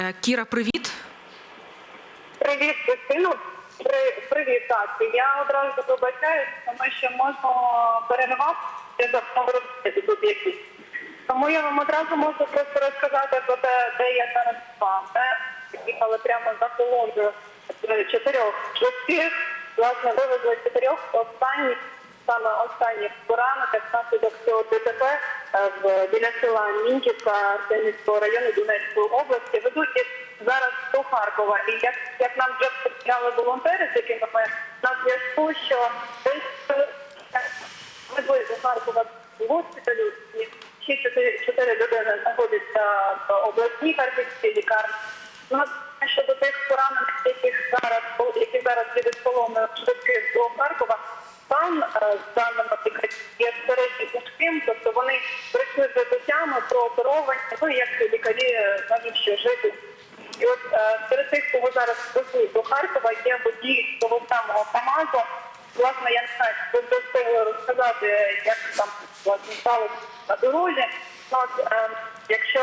Е, Кіра, привіт. Привіт, Кристину. При, привіт, так. Я одразу вибачаюсь, тому що можна переривати за робити тут якісь. Тому я вам одразу можу просто розказати про те, де я зараз вами. Їхали прямо за колоною чотирьох швидких. Власне, вивезли чотирьох останніх, саме останніх поранених внаслідок цього ДТП біля села Мінківка Арсенівського району Донецької області. Ведуть зараз до Харкова. І як, як нам вже повідомляли волонтери, з якими ми на зв'язку, що десь везли до Харкова госпіталю, ще чотири, людини знаходяться в обласній харківській лікарні. Ну, щодо тих поранених, яких зараз які зараз від полону швидких до Харкова, там е, з даними життями, ну як лікарі кажуть, що жити. І от е, серед тих, кого зараз везуть до Харкова, є водій того самого КАМАЗу. Власне, я не знаю, ви встигли розказати, як там власне сталося на дорозі. Ну, от, е, якщо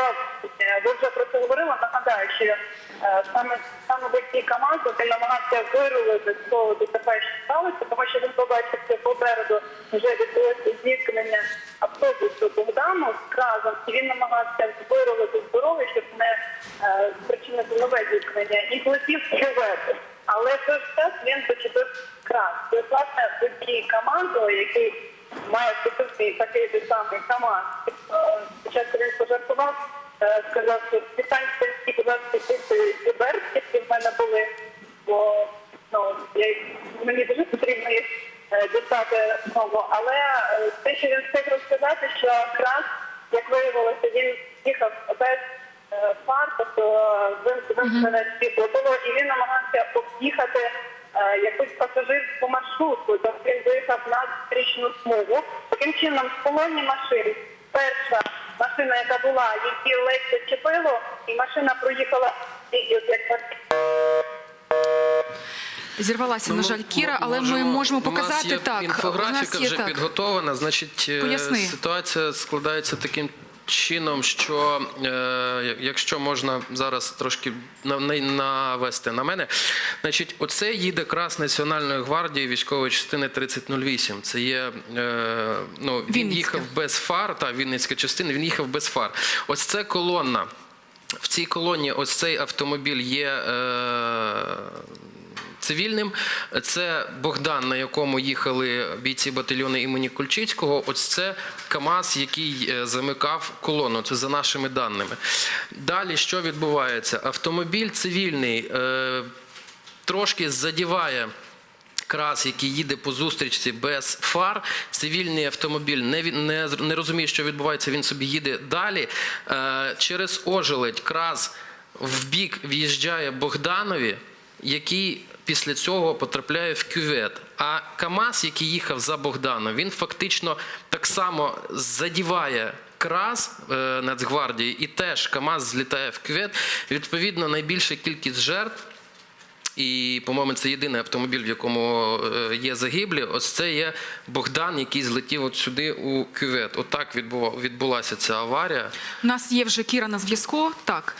е, ви вже про це говорили, нагадаю, що е, саме саме водій КАМАЗу він намагався вирулити з того ДТП, що сталося, тому що він побачив, що попереду вже відбулося зіткнення автобусу Богдану і він намагався вирулити з щоб не е, спричинити нове зіткнення, і влетів в кювети. Але той час він зачепив крас. Це власне водій КАМАЗу, який має специфічний такий же самий КАМАЗ. Спочатку він пожартував, е, сказав, що всі, будь ласка, ці які в мене були, бо ну, я, мені дуже потрібно їх е, дістати знову. Але е, те, що він встиг розказати, що крас, як виявилося, він їхав без е, фар, тобто вимкнене світло було, і він намагався об'їхати е, якусь пасажирську маршрутку, тобто він виїхав на зустрічну смугу. Таким чином, з колоні машин, перша машина, яка була, її ледь зачепило, і машина проїхала як Зірвалася, на жаль, Кіра, але ми можемо- можемо у нас показати є так. у Інфографіка нас є вже так. підготовлена. Значить, е, Поясни. ситуація складається таким чином, що е, якщо можна зараз трошки на- на- навести на мене, значить, оце їде крас Національної гвардії військової частини 3008. Це є е, ну він Вінницька. їхав без фар, та Вінницька частина. Він їхав без фар. Ось це колонна. В цій колоні ось цей автомобіль є. Е, Цивільним це Богдан, на якому їхали бійці батальйону імені Кульчицького. Ось це КАМАЗ, який е, замикав колону. Це за нашими даними. Далі що відбувається? Автомобіль цивільний е, трошки задіває. Крас, який їде по зустрічці без фар, цивільний автомобіль не, не, не розуміє, що відбувається. Він собі їде далі. Е, через ожеледь крас в бік в'їжджає Богданові, який після цього потрапляє в кювет. А КАМАЗ, який їхав за Богданом, він фактично так само задіває крас е, Нацгвардії, і теж КАМАЗ злітає в кювет. Відповідно, найбільша кількість жертв. І, по-моєму, це єдиний автомобіль, в якому е, є загиблі. Ось це є Богдан, який злетів от сюди у кювет. Отак відбулася ця аварія. У нас є вже Кіра на зв'язку. Так,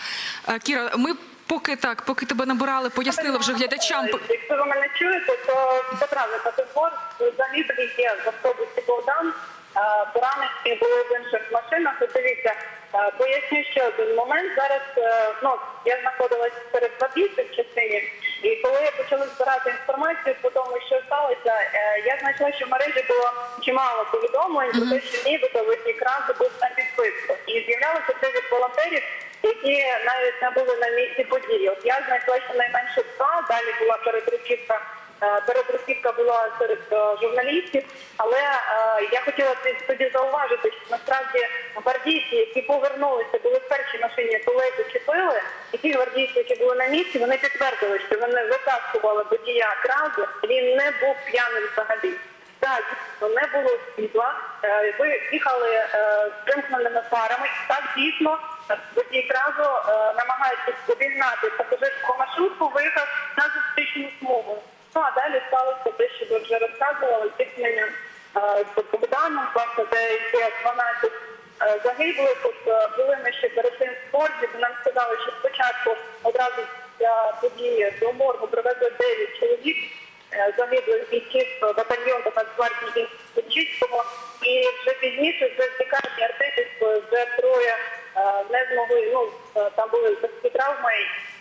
Е, Кіра, ми поки так, поки тебе набирали, пояснили вже глядачам. Якщо ви мене чуєте, то це правда категор. Загиблі є в автобусі Богдан. Поранені були в інших машинах. І Дивіться, поясню ще один момент. Зараз е, ну я знаходилася серед гвардійців в частині, і коли я почала збирати інформацію по тому, що сталося, е, я знайшла, що в мережі було чимало повідомлень про те, що нібито водій кразу був на підписку. І з'являлося це від волонтерів, які навіть не були на місці події. От я знайшла щонайменше два, далі була передруківка. е, Передруківка була серед е, журналістів, але е, я хотіла тоді зауважити, що насправді гвардійці, які повернулися, були в першій машині, коли зачепили, і ті гвардійці, які були на місці, вони підтвердили, що вони витаскували водія кразу, він не був п'яним взагалі. Так, дійсно, не було світла. Е, Ви їхали е, з вимкненими фарами. І Так, дійсно, водій кразу, е, намагаючись обігнати пасажирську маршрутку, виїхав на зустрічну смугу. Ну, а далі сталося те, що ви вже розказували, е, з власне, де є 12 е, загиблих. От, були ми ще перед цим в Форді, де нам сказали, що спочатку одразу для події до моргу привезли 9 чоловік загиблих бійців батальйону Нацгвардії Кучицького. І вже пізніше, вже в лікарні вже троє е, не змогли, ну, е, там були такі травми,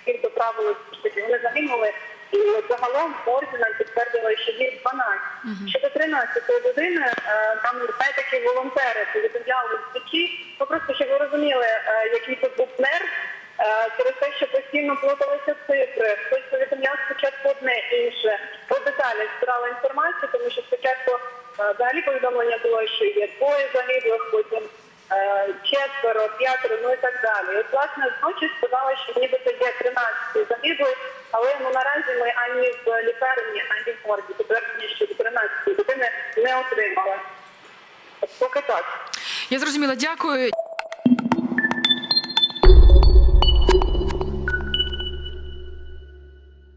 їх доправили, вони загинули. І загалом морзі нам підтвердили, що їх 12. Щодо 13 години, е, там такі волонтери повідомляли в печі. Ну просто щоб ви розуміли, е, який тут був нерв, е, через те, що постійно плуталися цифри. Хтось повідомляв спочатку одне інше. По деталях збирала інформацію, тому що спочатку е, взагалі повідомлення було, що є двоє загиблих, потім е, четверо, п'ятеро, ну і так далі. І от, власне, зночі сказали, що нібито є 13 загиблих, але ну, наразі ми ані в лікарні, ані в морді підтвердження, що до 13 години не отримали. От Поки так. Я зрозуміла, дякую.